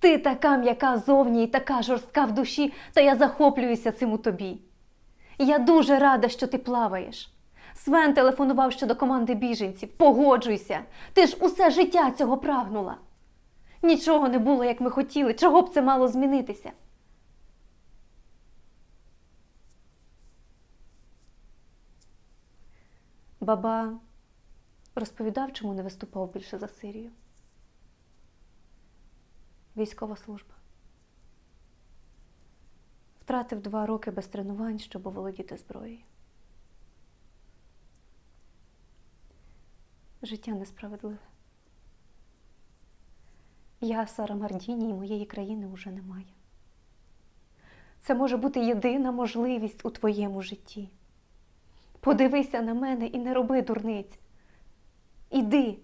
Ти така м'яка зовні і така жорстка в душі, та я захоплююся цим у тобі. Я дуже рада, що ти плаваєш. Свен телефонував щодо команди біженців. Погоджуйся. Ти ж усе життя цього прагнула. Нічого не було, як ми хотіли. Чого б це мало змінитися? Баба розповідав, чому не виступав більше за Сирію. Військова служба. Втратив два роки без тренувань, щоб оволодіти зброєю. Життя несправедливе. Я Сара Мардіні і моєї країни уже немає. Це може бути єдина можливість у твоєму житті. Подивися на мене і не роби дурниць. Іди,